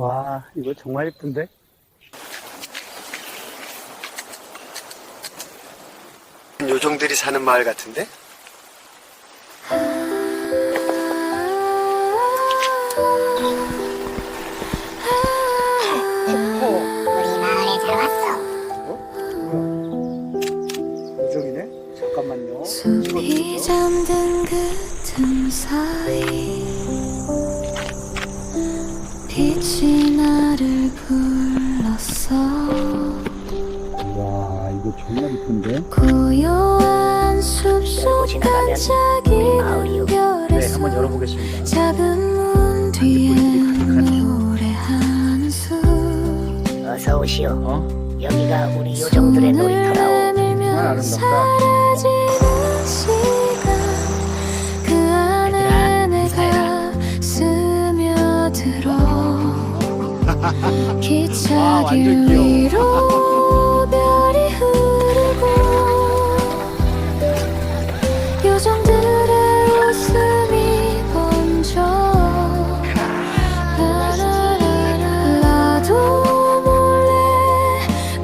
와, 이거 정말 예쁜데? 요정들이 사는 마을 같은데? 우리 마을에 잘 왔어. 요정이네? 잠깐만요. 숲이 잠든 그틈 사이 빛이 나를 불렀어 와, 이거 정말 예쁜데? 고요한 숲속 반짝이는 네, 한번 별에서 열어보겠습니다. 작은 문 뒤에 노래하는 숲 어서 오시오. 어? 여기가 우리 요정들의 놀이터라 기차길 귀여워. 위로 별이 흐르고 요정들의 웃음이 번져 라라라라 나도 몰래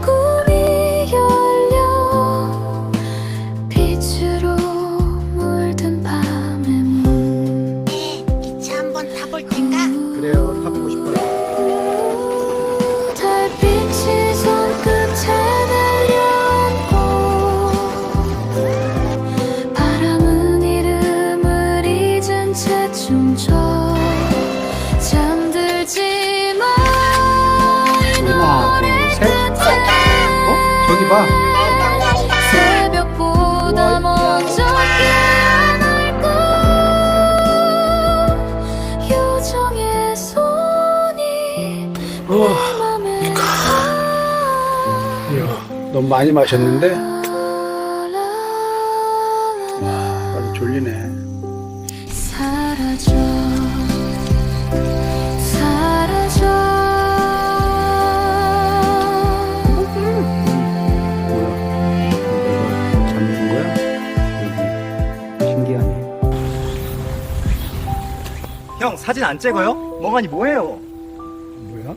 꿈이 열려 빛으로 물든 밤의 문 기차 한번 타볼 텐가? 그래요, 저기 봐. 새벽보다 먼저 깨어날까 요정의 손이 우와, 맘에 이야, 너무 많이 마셨는데? 와 와, 졸리네. 형 사진 안 찍어요? 멍하니 뭐해요? 뭐야?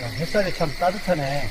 야, 햇살이 참 따뜻하네.